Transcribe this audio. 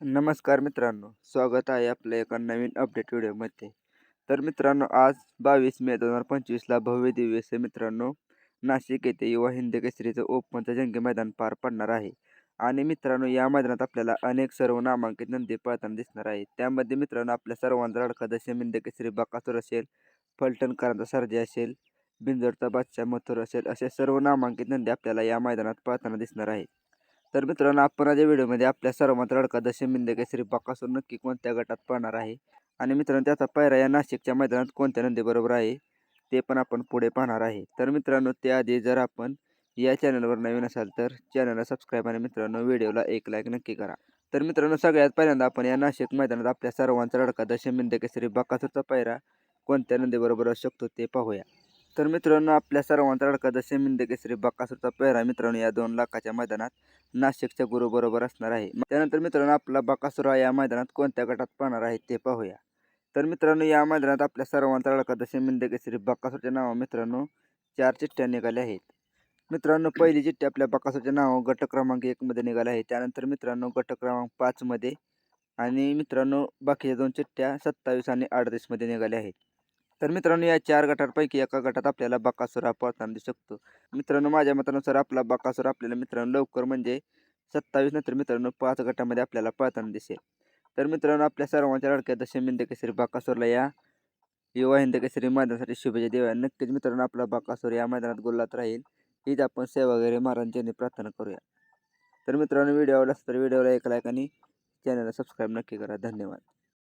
नमस्कार मित्रांनो स्वागत आहे आपल्या एका नवीन अपडेट व्हिडिओमध्ये तर मित्रांनो आज बावीस मे दोन हजार पंचवीसला भव्य दिव्य असे मित्रांनो नाशिक येथे युवा हिंद केसरीचं ओपनचं जंगी मैदान पार पडणार आहे. आणि मित्रांनो या मैदानात आपल्याला अनेक सर्व नामांकित नंदी पळताना दिसणार आहे त्यामध्ये मित्रांनो आपल्या सर्वांचा लडका दशम हिंद केसरी बकासूर असेल फलटणकरांचा सर्जे असेल बिंजोडचा बादशाह मथुर असेल असे सर्व नामांकित नंदी आपल्याला या मैदानात पळताना दिसणार आहे तर मित्रांनो आपण आज या व्हिडिओमध्ये आपल्या सर्वांचा लढका दशम बिंद केसरी बकासूर नक्की कोणत्या गटात पाहणार आहे? आणि मित्रांनो त्याचा पायरा या नाशिकच्या मैदानात कोणत्या नंदीबरोबर आहे? ते पण आपण पुढे पाहणार आहे. तर मित्रांनो त्याआधी जर आपण या चॅनलवर नवीन असाल तर चॅनलला सबस्क्राईब आणि मित्रांनो व्हिडिओला एक लाईक नक्की करा. तर मित्रांनो सगळ्यात पहिल्यांदा आपण या नाशिक मैदानात आपल्या सर्वांचा लढका दशम बिंद केसरी बाकासूरचा पायरा कोणत्या नंदीबरोबर असू शकतो ते पाहूया. तर मित्रांनो आपल्या सर्वांचा लडका जसे केसरी बकासूरचा पेहरा मित्रांनो या दोन लाखाच्या मैदानात नाशिकच्या गुरुबरोबर असणार आहे. त्यानंतर मित्रांनो आपला बकासुरा या मैदानात कोणत्या गटात पाहणार आहे ते पाहूया. तर मित्रांनो या मैदानात आपल्या सर्वांचा लढका जसे केसरी बकासूरच्या नावा मित्रांनो चार चिठ्ठ्या निघाल्या आहेत. मित्रांनो पहिली चिठ्ठी आपल्या बकासूरच्या नाव गट क्रमांक एकमध्ये निघाला आहे त्यानंतर मित्रांनो गट क्रमांक पाचमध्ये आणि मित्रांनो बाकीच्या दोन चिठ्ठ्या सत्तावीस आणि अडतीसमध्ये निघाल्या आहेत. तर मित्रांनो या चार गटांपैकी एका गटात आपल्याला बकासूर पळताना दिसू शकतो. मित्रांनो माझ्या मतानुसार आपला बकासूर आपल्याला मित्रांनो लवकर म्हणजे सत्तावीस नंतर मित्रांनो पाच गटामध्ये आपल्याला पळताना दिसेल. तर मित्रांनो आपल्या सर्वांच्या लडक्या दशमिंद केसरी बकासूरला या युवा हिंद केसरी मैदानासाठी शुभेच्छा देऊया. नक्कीच मित्रांनो आपला बकासूर या मैदानात गुल्लात राहील. हीच आपण सेवा वगैरे प्रार्थना करूया. तर मित्रांनो व्हिडिओ आवडला तर व्हिडिओला एक लाईक आणि चॅनलला सबस्क्राईब नक्की करा. धन्यवाद.